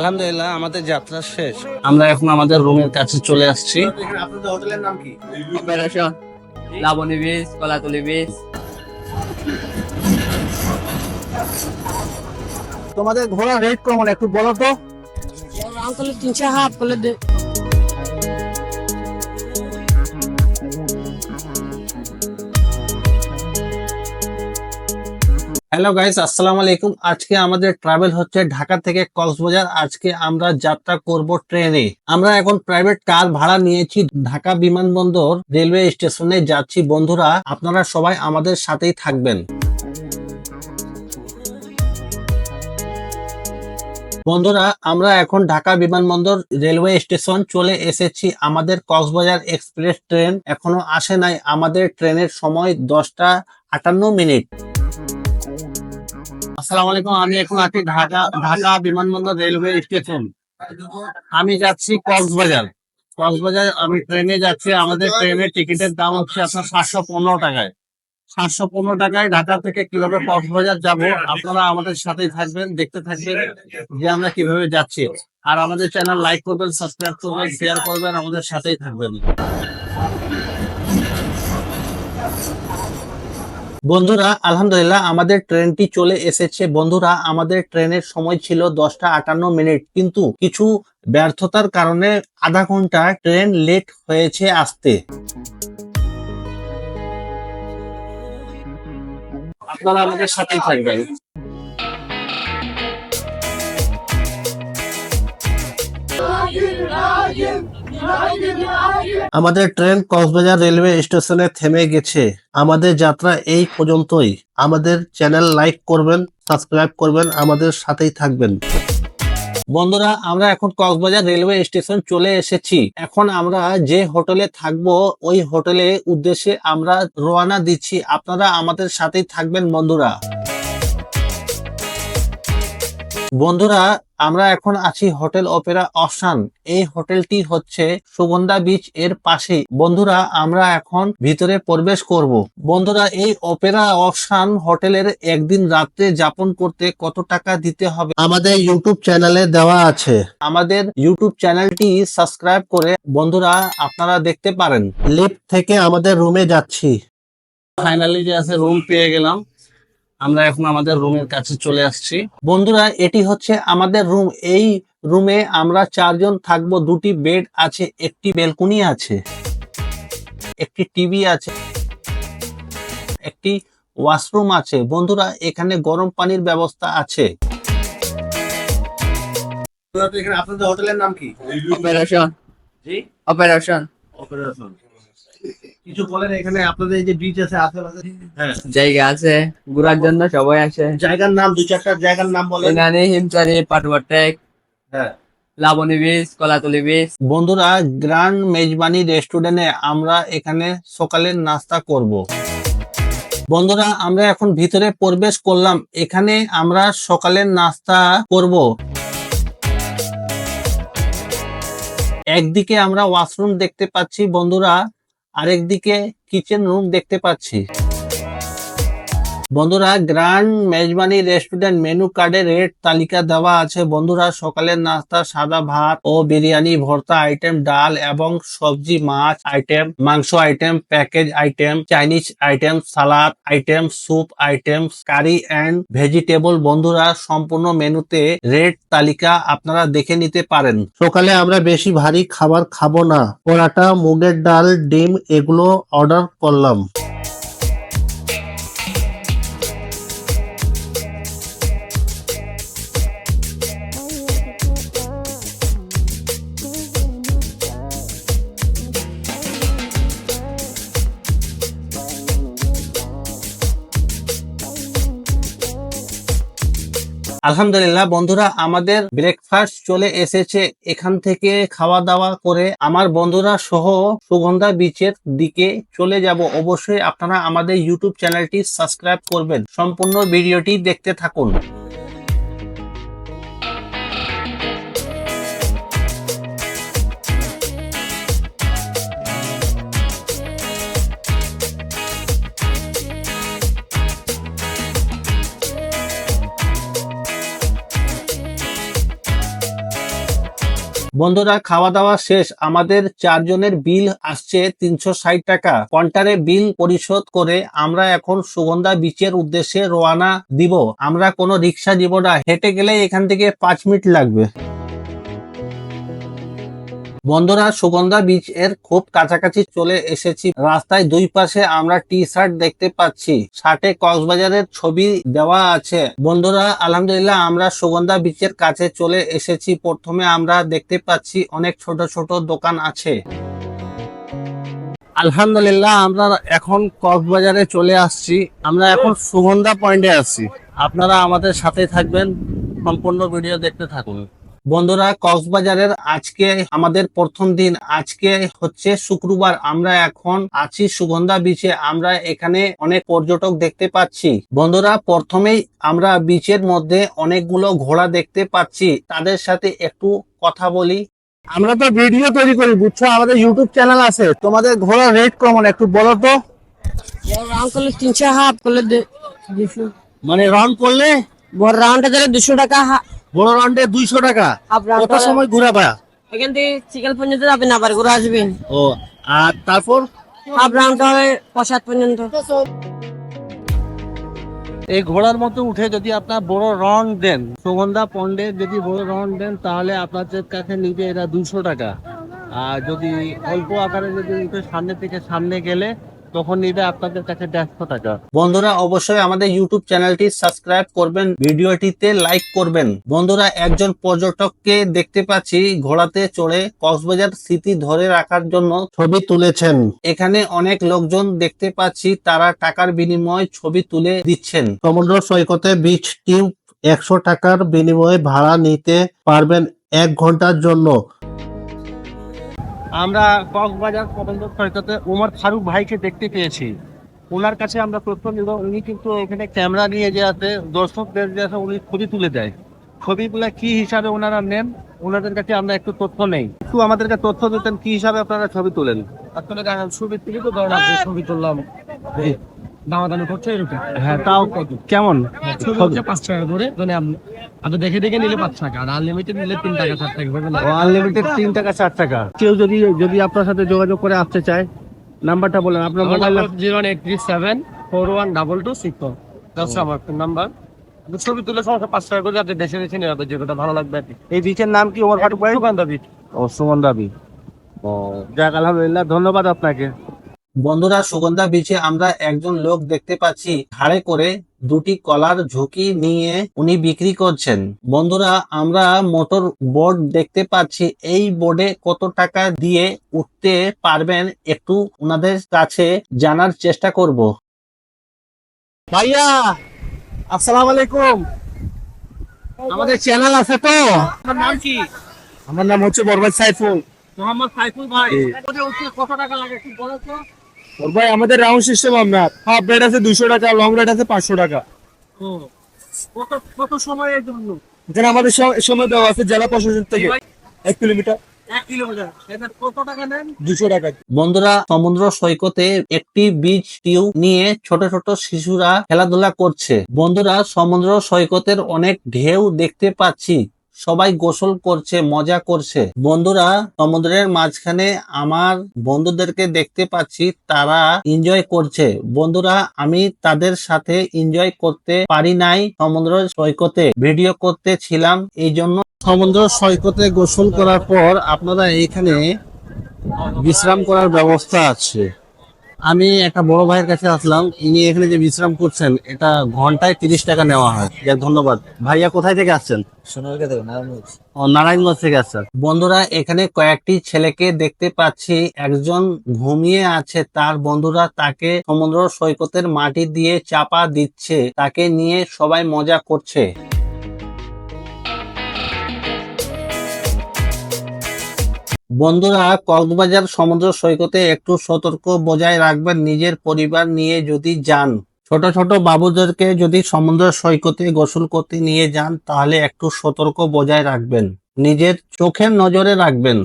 আলহামদুলিল্লাহ আমাদের যাত্রা শেষ। আমরা এখন আমাদের রুমের কাছে চলে আসছি। আপনাদের হোটেলের নাম কি? অপারেশন লাবণী বীজ কলাতলি বীজ। তোমাদের ঘোড়া রেট কেমন? একটু বলো তো। আঙ্কলের তিনশো হাফ করলে হ্যালো গাইস আসসালামু আলাইকুম। আজকে আমাদের ট্রাভেল হচ্ছে ঢাকা থেকে কক্সবাজার। আজকে আমরা যাত্রা করব ট্রেনে। আমরা এখন প্রাইভেট কার ভাড়া নিয়েছি ঢাকা বিমানবন্দর রেলওয়ে স্টেশনে যাচ্ছি বন্ধুরা, আপনারা সবাই আমাদের সাথেই থাকবেন। বন্ধুরা, আমরা এখন ঢাকা বিমানবন্দর রেলওয়ে স্টেশন চলে এসেছি আমাদের কক্সবাজার এক্সপ্রেস ট্রেন এখনও আসে নাই আমাদের ট্রেনের সময় দশটা আটান্ন মিনিট। আসসালামু আলাইকুম, আমি এখন আছি ঢাকা ঢাকা বিমানবন্দর রেলওয়ে স্টেশন। আমি যাচ্ছি কক্সবাজার। কক্সবাজার আমি ট্রেনে যাচ্ছি, আমাদের ট্রেনের টিকিটের দাম হচ্ছে আপনার সাতশো পনেরো টাকায়। সাতশো পনেরো টাকায় ঢাকা থেকে কীভাবে কক্সবাজার যাব, আপনারা আমাদের সাথেই থাকবেন, দেখতে থাকবেন যে আমরা কীভাবে যাচ্ছি। আর আমাদের চ্যানেল লাইক করবেন সাবস্ক্রাইব করবেন শেয়ার করবেন, আমাদের সাথেই থাকবেন। বন্ধুরা, আলহামদুলিল্লাহ আমাদের ট্রেনটি চলে এসেছে। বন্ধুরা, আমাদের ট্রেনের সময় ছিল দশটা আটান্ন মিনিট, কিন্তু কিছু ব্যর্থতার কারণে আধা ঘণ্টা ট্রেন লেট হয়েছে আসতে। আপনারা আমাদের সাথেই থাকবেন। আমাদের ট্রেন কক্সবাজার রেলওয়ে স্টেশনে থেমে গেছে। আমাদের যাত্রা এই পর্যন্তই। আমাদের চ্যানেল লাইক করবেন, সাবস্ক্রাইব করবেন, আমাদের সাথেই থাকবেন। বন্ধুরা, আমরা এখন কক্সবাজার রেলওয়ে স্টেশন চলে এসেছি। এখন আমরা যে হোটেলে থাকব, ওই হোটেলে উদ্দেশ্যে আমরা রওনা দিচ্ছি। আপনারা আমাদের সাথেই থাকবেন, বন্ধুরা। বন্ধুরা, আমরা এখন আছি হোটেল অপেরা অপশান এই হোটেলটি হচ্ছে সুগন্ধা বিচ এর পাশে বন্ধুরা, আমরা এখন ভিতরে প্রবেশ করব। বন্ধুরা, এই অপেরা অপশান হোটেলের একদিন রাত্রে যাপন করতে কত টাকা দিতে হবে? আমাদের ইউটিউব চ্যানেলে দেওয়া আছে। আমাদের ইউটিউব চ্যানেলটি সাবস্ক্রাইব করে বন্ধুরা, আপনারা দেখতে পারেন। লিফট থেকে আমাদের রুমে যাচ্ছি। ফাইনালি যে আছে রুম পেয়ে গেলাম। আমরা এখন আমাদের রুমের কাছে চলে আসছি। বন্ধুরা এটি হচ্ছে আমাদের রুম এই রুমে আমরা চারজন থাকব। দুটি বেড আছে একটি বেলকনি আছে একটি টিভি আছে একটি ওয়াশরুম আছে। বন্ধুরা এখানে গরম পানির ব্যবস্থা আছে। আপনাদের হোটেলের নাম কি? অপারেশন জি? অপারেশন অপারেশন কিছু বলেন এখানে আপনাদের এই যে বিচ আছে আশেপাশে? হ্যাঁ। জায়গা আছে ঘোরার জন্য সবাই আসে। জায়গার নাম দু চারটা জায়গার নাম বলেন। এখানে হিমচারি হ্যাঁ। লাবণী বীজ কলাতলি বীজ বন্ধুরা গ্র্যান্ড মেজবানি রেস্টুরেন্টে আমরা এখানে সকালের নাস্তা করব। বন্ধুরা আমরা এখন ভিতরে প্রবেশ করলাম। এখানে আমরা সকালের নাস্তা করব। একদিকে আমরা ওয়াশরুম দেখতে পাচ্ছি বন্ধুরা। আরেকদিকে কিচেন রুম দেখতে পাচ্ছি। বন্ধুরা গ্র্যান্ড মেজবানি রেস্টুরেন্ট মেনু কার্ডে রেট তালিকা দেওয়া আছে। বন্ধুরা, সকালের নাস্তা, সাদা ভাত ও বিরিয়ানি, ভর্তা আইটেম ডাল এবং সবজি, মাছ আইটেম মাংস item package item Chinese item salad item soup item curry and vegetable বন্ধুরা, সম্পূর্ণ মেনুতে রেট তালিকা আপনারা দেখে নিতে পারেন। সকালে আমরা বেশি ভারী খাবার খাব না। পরাটা, মুগের ডাল, ডিম, এগুলো অর্ডার করলাম। আলহামদুলিল্লাহ, বন্ধুরা, আমাদের ব্রেকফাস্ট চলে এসেছে। এখান থেকে খাওয়া দাওয়া করে আমার বন্ধুরা সহ সুগন্ধা বিচের দিকে চলে যাব। অবশ্যই আপনারা আমাদের ইউটিউব চ্যানেলটি সাবস্ক্রাইব করবেন। সম্পূর্ণ ভিডিওটি দেখতে থাকুন। বন্ধুরা খাওয়া দাওয়া শেষ। আমাদের চারজনের বিল আসছে তিনশো ষাট টাকা। কন্টারে বিল পরিশোধ করে আমরা এখন সুগন্ধা বিচের উদ্দেশ্যে রোয়ানা দিব। আমরা কোনো রিক্সা দিব না। হেঁটে গেলে এখান থেকে পাঁচ মিনিট লাগবে। বন্ধুরা, সুগন্ধা বিচ এর খুব কাছাকাছি চলে এসেছি। রাস্তায় দুই পাশে আমরা টি শার্ট দেখতে পাচ্ছি। শার্টে কক্সবাজারের ছবি দেওয়া আছে। বন্ধুরা, আলহামদুলিল্লাহ আমরা সুগন্ধা বিচের কাছে চলে এসেছি। প্রথমে আমরা দেখতে পাচ্ছি অনেক ছোট ছোট দোকান আছে। আলহামদুলিল্লাহ, আমরা এখন কক্সবাজারে চলে আসছি। আমরা এখন সুগন্ধা পয়েন্টে আছি। আপনারা আমাদের সাথে থাকবেন। সম্পূর্ণ ভিডিও দেখতে থাকুন। বন্ধুরা কক্সবাজারের আজকে আমাদের প্রথম দিন। আজকে হচ্ছে শুক্রবার। আমরা এখন আছি সুগন্ধা বিচে আমরা এখানে অনেক পর্যটক দেখতে পাচ্ছি। বন্ধুরা প্রথমেই আমরা বিচের মধ্যে অনেকগুলো ঘোড়া দেখতে পাচ্ছি। তাদের সাথে একটু কথা বলি। আমরা তো ভিডিও তৈরি করি বুঝছ? আমাদের ইউটিউব চ্যানেল আছে। তোমাদের ঘোড়া রেট কেমন? একটু বলো তো। রাউন্ড করলে তিনশো হাফ করলে মানে রাউন্ড করলে? বড় রাউন্ডে দিলে দুশো টাকা বড় রাউন্ডে দুইশো টাকা। কত সময় ঘুরাবা এখান থেকে চিকেন পর্যন্ত যাবেন আবার ঘুরে আসবেন। ও আর তারপর? হাফ রাউন্ড হবে পঁচাত পর্যন্ত। এই ঘোড়ার মতো উঠে যদি আপনার বড় রাউন্ড দেন সুগন্ধা পন্ডে যদি বড় রাউন্ড দেন তাহলে আপনাদের কাছে নিবে এটা দুশো টাকা। আর যদি অল্প আকারে যদি উঠে সামনে থেকে সামনে গেলে তখন নিবে আপনাদের কাছে দেড়শো টাকা বন্ধুরা, অবশ্যই আমাদের ইউটিউব চ্যানেলটি সাবস্ক্রাইব করবেন, ভিডিওটিতে লাইক করবেন। বন্ধুরা, একজন পর্যটককে দেখতে পাচ্ছি ঘোড়াতে চড়ে কক্সবাজার স্মৃতি ধরে রাখার জন্য ছবি তুলেছেন। এখানে অনেক লোকজন দেখতে পাচ্ছি, তারা টাকার বিনিময়ে ছবি তুলে দিচ্ছেন। সমুদ্র সৈকতে বিচ টিউব একশো টাকার বিনিময়ে ভাড়া নিতে পারবেন এক ঘণ্টার জন্য। আমরা কক্সবাজার সমুদ্র সৈকতে উমর ফারুক ভাইকে দেখতে পেয়েছি। ওনার কাছে আমরা তথ্য নিব উনি কিন্তু এখানে ক্যামেরা নিয়ে যে আছে দর্শকদের যে আছে উনি ছবি তুলে দেয়। ছবিগুলো কি হিসাবে ওনারা নেন ওনাদের কাছে আমরা একটু তথ্য নেই। একটু আমাদেরকে তথ্য দিতেন কি হিসাবে আপনারা ছবি তোলেন? আসলে ছবি তুলি তো ধরেন ছবি তুললাম। দামাদামি করছে এরকম। হ্যাঁ তাও কেমন? হচ্ছে পাঁচ টাকা করে মানে আপনি দেখে দেখে নিলে পাঁচ টাকা আর আনলিমিটেড নিলে তিন টাকা চার টাকা আনলিমিটেড তিন টাকা চার টাকা। কেউ যদি যদি আপনার সাথে যোগাযোগ করে আসতে চায় নাম্বারটা বলেন। আপনার mobile zero eight three seven four one double two six four দশ আমার নাম্বার ছবি তুলে সমস্যা পাঁচ টাকা করে আপনি দেশে দেশে নেওয়া যেটা ভালো লাগবে আর কি। এই বিচের নাম কি ওমর ফারুক ভাই? সুকান্ত বিচ ও সুমন দাবি ও যাক আলহামদুলিল্লাহ ধন্যবাদ আপনাকে। বন্ধুরা সুগন্ধা বিচে আমরা একজন লোক দেখতে পাচ্ছি। ঘাড়ে করে দুটি কলার ঝুঁকি নিয়ে উনি বিক্রি করছেন। বন্ধুরা আমরা মোটর বোর্ড দেখতে পাচ্ছি। এই বোর্ডে কত টাকা দিয়ে উঠতে পারবেন একটু ওনাদের কাছে জানার চেষ্টা করব। ভাইয়া আসসালাম আলাইকুম। আমাদের চ্যানেল আছে তো? আপনার নাম কি? আমার নাম হচ্ছে বরবাদ সাইফুল। মোহাম্মদ সাইফুল ভাই। কত টাকা লাগে একটু বলো তো। ওর ভাই আমাদের রাউন্ড সিস্টেম আপনার হাফ রেট আছে দুশো টাকা লং রেট আছে পাঁচশো টাকা। কত কত সময়ের জন্য? এখানে আমাদের সময় দেওয়া আছে জেলা প্রশাসন থেকে। এক কিলোমিটার। এক কিলোমিটার। এটা কত টাকা নেন? দুশো টাকা। বন্ধুরা সমুদ্র সৈকতে একটি বিচ টিউব নিয়ে ছোট ছোট শিশুরা খেলাধুলা করছে। বন্ধুরা সমুদ্র সৈকতের অনেক ঢেউ দেখতে পাচ্ছি। সবাই গোসল করছে, মজা করছে। বন্ধুরা, সমুদ্রের মাঝখানে আমার বন্ধুদেরকে দেখতে পাচ্ছি, তারা এনজয় করছে। বন্ধুরা, আমি তাদের সাথে এনজয় করতে পারি নাই সমুদ্র সৈকতে। ভিডিও করতে ছিলাম এই জন্য সমুদ্র সৈকতে গোসল করার পর আপনারা এইখানে বিশ্রাম করার ব্যবস্থা আছে। আমি একটা বড় ভাইয়ের কাছে আসলাম ইনি এখানে যে বিশ্রাম করছেন এটা ঘন্টায় তিরিশ টাকা নেওয়া হয়। যাক ধন্যবাদ। ভাইয়া কোথায় থেকে আসছেন? ও নারায়ণগঞ্জ থেকে আসছেন। বন্ধুরা এখানে কয়েকটি ছেলেকে দেখতে পাচ্ছি। একজন ঘুমিয়ে আছে তার বন্ধুরা তাকে সমুদ্র সৈকতের মাটি দিয়ে চাপা দিচ্ছে তাকে নিয়ে সবাই মজা করছে। বন্ধুরা, কক্সবাজার সমুদ্র সৈকতে একটু সতর্ক বজায় রাখবেন নিজের পরিবার নিয়ে যদি যান। ছোট ছোট বাবুদেরকে যদি সমুদ্র সৈকতে গোসল করতে নিয়ে যান, তাহলে একটু সতর্ক বজায় রাখবেন। নিজের চোখের নজরে রাখবেন।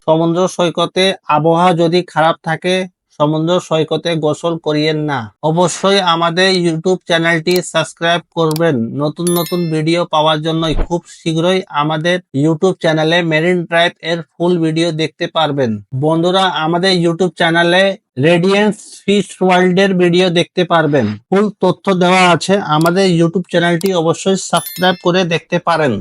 সমুদ্র সৈকতে আবহাওয়া যদি খারাপ থাকে সমুদ্র সৈকতে গোসল করিয়েন না। অবশ্যই আমাদের ইউটিউব চ্যানেলটি সাবস্ক্রাইব করবেন। নতুন নতুন ভিডিও পাওয়ার জন্য খুব শীঘ্রই আমাদের ইউটিউব চ্যানেলে মেরিন ড্রাইভ এর ফুল ভিডিও দেখতে পারবেন। বন্ধুরা, আমাদের ইউটিউব চ্যানেলে রেডিয়েন্স ফিশ ওয়ার্ল্ড এর ভিডিও দেখতে পারবেন। ফুল তথ্য দেওয়া আছে। আমাদের ইউটিউব চ্যানেলটি অবশ্যই সাবস্ক্রাইব করে দেখতে পারেন।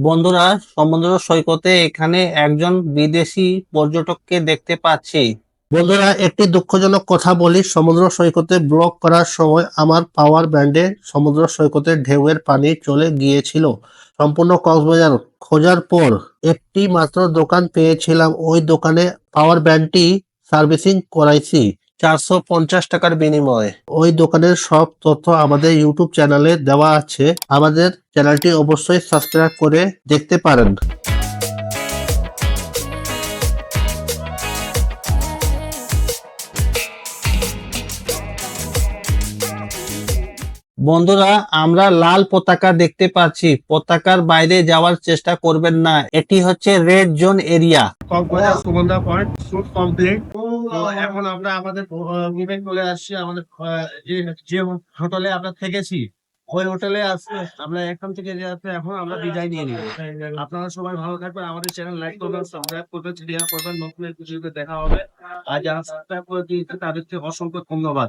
বন্ধুরা সমুদ্র সৈকতে এখানে একজন বিদেশি পর্যটককে দেখতে পাচ্ছি। বন্ধুরা, একটি দুঃখজনক কথা বলি, সমুদ্র সৈকতে ব্লক করার সময় আমার পাওয়ার ব্যান্ডে সমুদ্র সৈকতে ঢেউয়ের পানি চলে গিয়েছিল। সম্পূর্ণ কক্সবাজার খোঁজার পর একটি মাত্র দোকান পেয়েছিলাম। ওই দোকানে পাওয়ার ব্যান্ডটি সার্ভিসিং করাইছি। চারশো পঞ্চাশ টাকার বিনিময়ে। ওই দোকানের সব তথ্য আমাদের ইউটিউব চ্যানেলে দেওয়া আছে। আমাদের চ্যানেলটি অবশ্যই সাবস্ক্রাইব করে দেখতে পারেন। বন্ধুরা, আমরা লাল পতাকা দেখতে পাচ্ছি। পতাকার বাইরে যাওয়ার চেষ্টা করবেন না। এটি হচ্ছে রেড জোন এরিয়া কমপ্লিট এখন আমরা আমাদের মুভমেন্ট চলে আসছি, আমাদের যে যে হোটেলে আমরা থেকেছি, ওই হোটেলে আসছে আমরা এখান থেকে যে আছে, এখন আমরা বিদায় নিয়ে নিই আপনারা সবাই ভালো থাকবেন, আমাদের চ্যানেল লাইক করবেন সাবস্ক্রাইব করবেন শেয়ার করবেন, নতুন কিছু দেখা হবে। আর যারা সাবস্ক্রাইব করে দিয়েছে তাদেরকে অসংখ্য ধন্যবাদ।